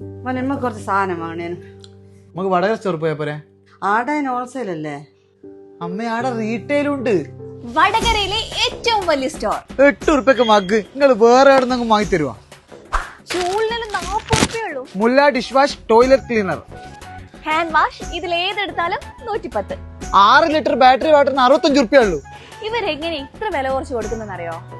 മോനെ കുറച്ച് സാധനം വാങ്ങണേനു. നമുക്ക് വടകര സ്റ്റോർ പോയാ പോരെ? ആടെ ഹോൾസെയിൽ അല്ലേ? അമ്മ ആടെ റീറ്റെയിൽ ഉണ്ട് വടകരയിലെ ഏറ്റവും വലിയ സ്റ്റോർ എട്ട് ഉറുപ്പൊക്കെ മഗ് നിങ്ങൾ വേറെ എവിടെ നിന്ന് വാങ്ങി തരുവാ മുല്ല dish wash toilet cleaner hand wash ഇതിൽ ഏതെടുത്താലും നൂറ്റിപ്പത്ത്. ആറ് ലിറ്റർ ബാറ്ററി വാട്ടറിന് അറുപത്തഞ്ച് ഉറുപ്പ്യ ഉള്ളൂ. ഇവരെങ്ങനെ ഇത്ര വില കുറച്ച് കൊടുക്കുന്നറിയോ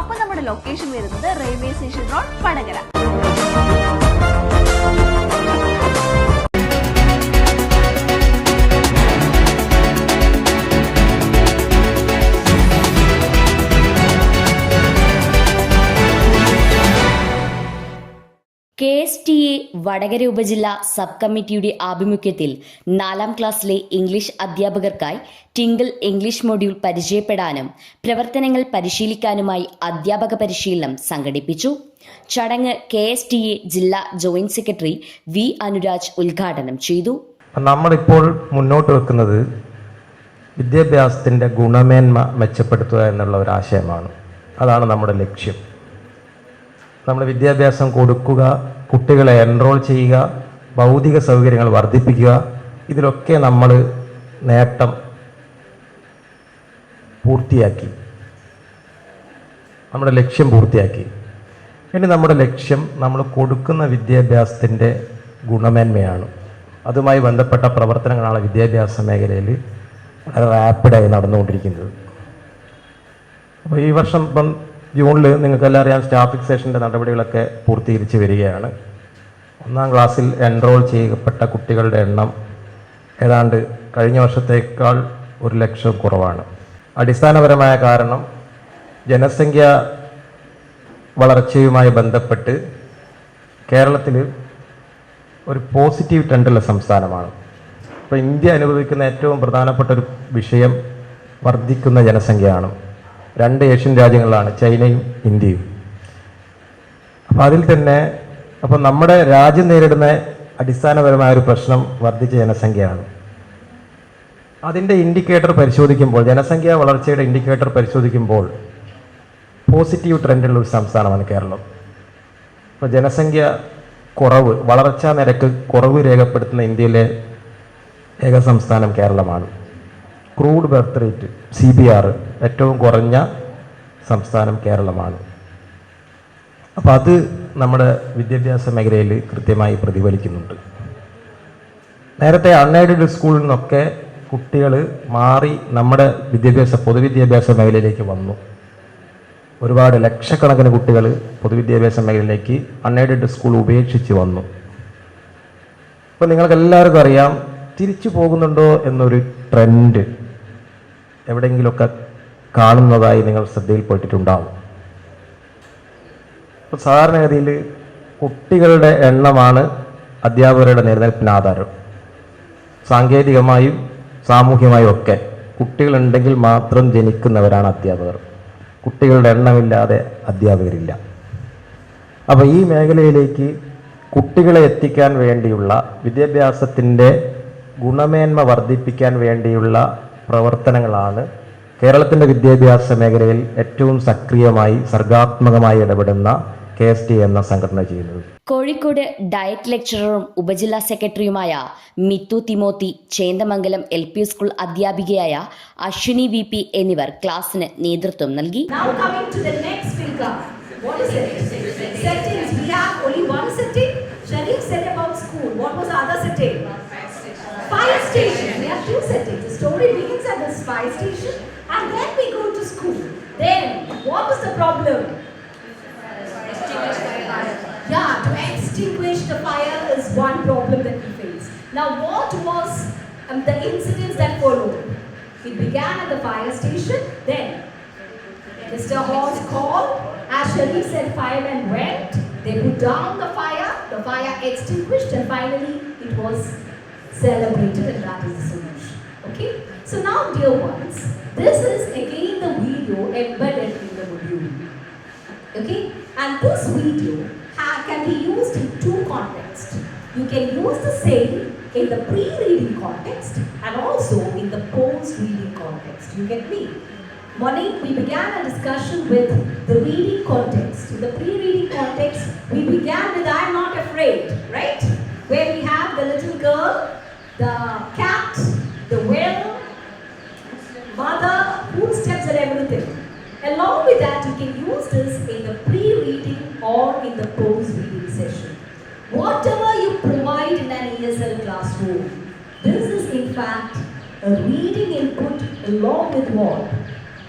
അപ്പൊ നമ്മുടെ ലൊക്കേഷൻ വരുന്നത് railway station road Vadakara. K S T A Vadakara ഉപജില്ല സബ് കമ്മിറ്റിയുടെ ആഭിമുഖ്യത്തിൽ നാലാം ക്ലാസ്സിലെ ഇംഗ്ലീഷ് അധ്യാപകർക്കായി ടിങ്കിൾ ഇംഗ്ലീഷ് മൊഡ്യൂൾ പരിചയപ്പെടാനും പ്രവർത്തനങ്ങൾ പരിശീലിക്കാനുമായി അധ്യാപക പരിശീലനം സംഘടിപ്പിച്ചു. ചടങ്ങ് കെ എസ് ടി എ ജില്ലാ ജോയിന്റ് സെക്രട്ടറി വി അനുരാജ് ഉദ്ഘാടനം ചെയ്തു. നമ്മളിപ്പോൾ മുന്നോട്ട് വെക്കുന്നത് വിദ്യാഭ്യാസത്തിന്റെ ഗുണമേന്മ മെച്ചപ്പെടുത്തുക എന്നുള്ള ഒരു ആശയമാണ്. അതാണ് നമ്മുടെ ലക്ഷ്യം. നമ്മൾ വിദ്യാഭ്യാസം കൊടുക്കുക കുട്ടികളെ എൻറോൾ ചെയ്യുക ഭൗതിക സൗകര്യങ്ങൾ വർദ്ധിപ്പിക്കുക ഇതിലൊക്കെ നമ്മൾ നേട്ടം പൂർത്തിയാക്കി. നമ്മുടെ ലക്ഷ്യം പൂർത്തിയാക്കി. ഇനി നമ്മുടെ ലക്ഷ്യം നമ്മൾ കൊടുക്കുന്ന വിദ്യാഭ്യാസത്തിന്റെ ഗുണമേന്മയാണ്. അതുമായി ബന്ധപ്പെട്ട പ്രവർത്തനങ്ങളാണ് വിദ്യാഭ്യാസ മേഖലയിൽ വളരെ റാപ്പിഡായി നടന്നുകൊണ്ടിരിക്കുന്നത്. അപ്പോൾ ഈ വർഷം ഇപ്പം ജൂണിൽ നിങ്ങൾക്കെല്ലാം അറിയാം സ്റ്റാഫ് ഫിക്സേഷന്റെ നടപടികളൊക്കെ പൂർത്തീകരിച്ച് വരികയാണ്. ഒന്നാം ക്ലാസ്സിൽ എൻറോൾ ചെയ്യപ്പെട്ട കുട്ടികളുടെ എണ്ണം ഏതാണ്ട് കഴിഞ്ഞ വർഷത്തേക്കാൾ ഒരു ലക്ഷം കുറവാണ്. അടിസ്ഥാനപരമായ കാരണം ജനസംഖ്യ വളർച്ചയുമായി ബന്ധപ്പെട്ട് കേരളത്തിൽ ഒരു പോസിറ്റീവ് ട്രെൻഡുള്ള സംസ്ഥാനമാണ്. അപ്പോൾ ഇന്ത്യ അനുഭവിക്കുന്ന ഏറ്റവും പ്രധാനപ്പെട്ട ഒരു വിഷയം വർദ്ധിക്കുന്ന ജനസംഖ്യയാണ്. രണ്ട് ഏഷ്യൻ രാജ്യങ്ങളാണ് ചൈനയും ഇന്ത്യയും. അപ്പോൾ അതിൽ തന്നെ അപ്പോൾ നമ്മുടെ രാജ്യം നേരിടുന്ന അടിസ്ഥാനപരമായ ഒരു പ്രശ്നം വർദ്ധിച്ച ജനസംഖ്യയാണ്. അതിന്റെ ഇൻഡിക്കേറ്റർ പരിശോധിക്കുമ്പോൾ ജനസംഖ്യാ വളർച്ചയുടെ ഇൻഡിക്കേറ്റർ പരിശോധിക്കുമ്പോൾ പോസിറ്റീവ് ട്രെൻഡുള്ള ഒരു സംസ്ഥാനമാണ് കേരളം. അപ്പോൾ ജനസംഖ്യ കുറവ് വളർച്ചാ നിരക്ക് കുറവ് രേഖപ്പെടുത്തുന്ന ഇന്ത്യയിലെ ഏക സംസ്ഥാനം കേരളമാണ്. Crude birth rate C B R ഏറ്റവും കുറഞ്ഞ സംസ്ഥാനം കേരളമാണ്. അപ്പോൾ അത് നമ്മുടെ വിദ്യാഭ്യാസ മേഖലയിൽ കൃത്യമായി പ്രതിഫലിക്കുന്നുണ്ട്. നേരത്തെ അൺഎയ്ഡഡ് സ്കൂളിൽ നിന്നൊക്കെ കുട്ടികൾ മാറി നമ്മുടെ വിദ്യാഭ്യാസ പൊതുവിദ്യാഭ്യാസ മേഖലയിലേക്ക് വന്നു. ഒരുപാട് ലക്ഷക്കണക്കിന് കുട്ടികൾ പൊതുവിദ്യാഭ്യാസ മേഖലയിലേക്ക് അൺഎയ്ഡഡ് സ്കൂൾ ഉപേക്ഷിച്ച് വന്നു. അപ്പോൾ നിങ്ങൾക്ക് എല്ലാവർക്കും അറിയാം തിരിച്ചു പോകുന്നുണ്ടോ എന്നൊരു ട്രെൻഡ് എവിടെയെങ്കിലുമൊക്കെ കാണുന്നതായി നിങ്ങൾ ശ്രദ്ധയിൽപ്പെട്ടിട്ടുണ്ടാവും. ഇപ്പോൾ സാധാരണഗതിയിൽ കുട്ടികളുടെ എണ്ണമാണ് അധ്യാപകരുടെ നിലനിൽപ്പിന് ആധാരം. സാങ്കേതികമായും സാമൂഹ്യമായും ഒക്കെ കുട്ടികളുണ്ടെങ്കിൽ മാത്രം ജനിക്കുന്നവരാണ് അധ്യാപകർ. കുട്ടികളുടെ എണ്ണമില്ലാതെ അധ്യാപകരില്ല. അപ്പോൾ ഈ മേഖലയിലേക്ക് കുട്ടികളെ എത്തിക്കാൻ വേണ്ടിയുള്ള വിദ്യാഭ്യാസത്തിന്റെ ഗുണമേന്മ വർദ്ധിപ്പിക്കാൻ വേണ്ടിയുള്ള പ്രവർത്തനങ്ങളാണ്. കേരളത്തിന്റെ വിദ്യാഭ്യാസ മേഖലയിൽ ഏറ്റവും സക്രിയമായി സർഗാത്മകമായി ഇടപെടുന്ന കെ എസ് ടി എന്ന സംഘടന ചെയ്യുന്നത്. കോഴിക്കോട് ഡയറ്റ് ലെക്ചററും ഉപജില്ലാ സെക്രട്ടറിയുമായ Mithu Timothy Chendamangalam L P school അധ്യാപികയായ അശ്വിനി വി പി എന്നിവർ ക്ലാസ്സിന് നേതൃത്വം നൽകി. Story begins at the fire station and then we go to school. Then, what was the problem? Yeah, to extinguish the fire is one problem that we face. Now, what was um, the incidents that followed? It began at the fire station, then Mr. Hall's called, as Sharif said, firemen went, they put down the fire, the the fire extinguished, and finally it was celebrated, and that is the solution. Okay? So now, dear ones, this is again the video embedded in the module. Okay? And this video can be used in two contexts. You can use the same in the pre-reading context and also in the post-reading context. You get me? Morning, we began a discussion with the reading context. In the pre-reading context, we began with I'm not afraid, right? Where we have the little girl, the cat, the whale, mother, footsteps and everything. Along with that, you can use this in the pre-reading or in the post-reading session. Whatever you provide in an ESL classroom, this is in fact a reading input along with what?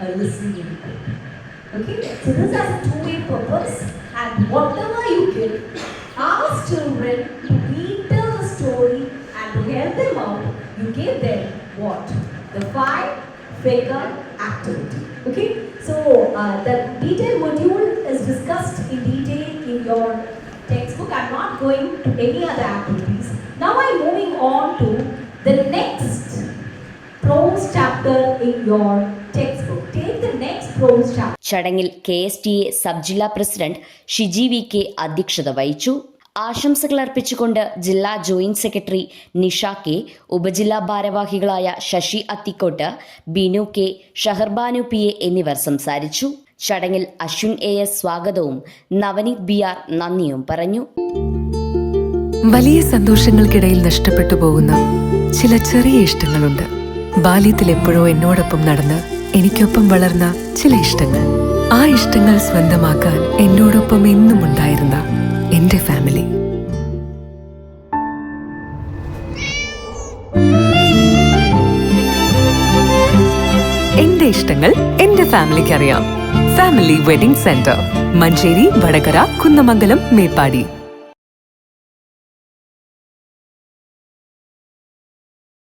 A listening input. Okay, so this has a two-way purpose and whatever you give, ask children to retell the story and to help them out, you give them what? The five figure activity. Okay, so uh, the detailed module is discussed in detail not going to any other activities. Now I'm moving on to the next prose chapter in your textbook. Take the next prose chapter. ചടങ്ങിൽ K S T A sub ജില്ലാ president Shiji V K അധ്യക്ഷത വഹിച്ചു ആശംസകൾ അർപ്പിച്ചുകൊണ്ട് ജില്ലാ joint secretary Nisha K ഉപജില്ലാ ഭാരവാഹികളായ Sasi Athikkot Binu K Shaharbanu P A എന്നിവർ സംസാരിച്ചു ചടങ്ങിൽ അശ്വിൻ എ എസ് സ്വാഗതവും നവനീത് ബി ആർ നന്ദിയും പറഞ്ഞു. വലിയ സന്തോഷങ്ങൾക്കിടയിൽ നഷ്ടപ്പെട്ടു പോകുന്ന ചില ചെറിയ ഇഷ്ടങ്ങളുണ്ട്. ബാല്യത്തിൽ എപ്പോഴോ എന്നോടൊപ്പം നടന്ന് എനിക്കൊപ്പം വളർന്ന ചില ഇഷ്ടങ്ങൾ. ആ ഇഷ്ടങ്ങൾ സ്വന്തമാക്കാൻ എന്നോടൊപ്പം എന്നും ഉണ്ടായിരുന്ന എന്റെ ഫാമിലി. എന്റെ ഇഷ്ടങ്ങൾ എന്റെ ഫാമിലിക്ക് അറിയാം family wedding centre Manjeri Vadakara Kunnamangalam Meppadi